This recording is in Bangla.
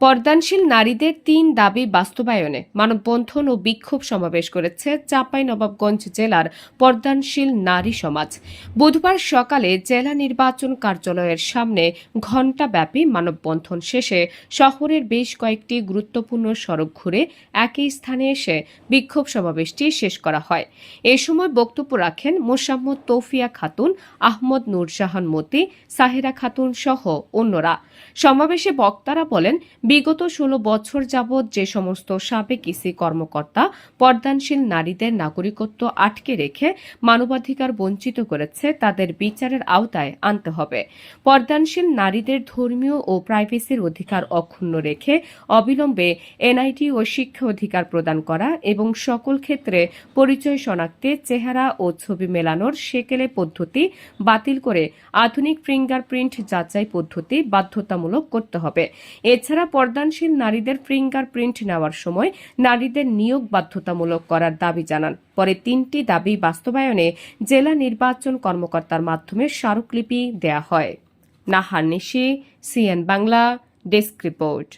পর্দানশীল নারীদের তিন দাবি বাস্তবায়নে মানববন্ধন ও বিক্ষোভ সমাবেশ করেছে চাঁপাইনবাবগঞ্জ জেলার পর্দানশীল নারী সমাজ। বুধবার সকালে জেলা নির্বাচন কার্যালয়ের সামনে ঘণ্টাব্যাপী মানববন্ধন শেষে শহরের বেশ কয়েকটি গুরুত্বপূর্ণ সড়ক ঘুরে একই স্থানে এসে বিক্ষোভ সমাবেশটি শেষ করা হয়। এ সময় বক্তব্য রাখেন মোসাম্মদ তৌফিয়া খাতুন, আহমদ নূরজাহান মতি, সাহেরা খাতুন সহ অন্যরা। সমাবেশে বক্তারা বলেন বিগত ষোলো বছর যাবৎ যে সমস্ত সাবেক ইসি কর্মকর্তা পর্দানশীল নারীদের নাগরিকত্ব আটকে রেখে মানবাধিকার বঞ্চিত করেছে, তাদের বিচারের আওতায় আনতে হবে। পর্দানশীল নারীদের ধর্মীয় ও প্রাইভেসির অধিকার অক্ষুণ্ণ রেখে অবিলম্বে এনআইটি ও শিক্ষা অধিকার প্রদান করা এবং সকল ক্ষেত্রে পরিচয় শনাক্তে চেহারা ও ছবি মেলানোর সেকেলে পদ্ধতি বাতিল করে আধুনিক ফিঙ্গারপ্রিন্ট যাচাই পদ্ধতি বাধ্যতামূলক করতে হবে। এছাড়া পর্দানশীল নারীদের ফিঙ্গার প্রিন্ট নেওয়ার সময় নারীদের নিয়োগ বাধ্যতামূলক করার দাবি জানান। পরে তিনটি দাবি বাস্তবায়নে জেলা নির্বাচন কর্মকর্তার মাধ্যমে স্মারকলিপি দেয়া হয়। Nahar Nishi, CN Bangla, desk report.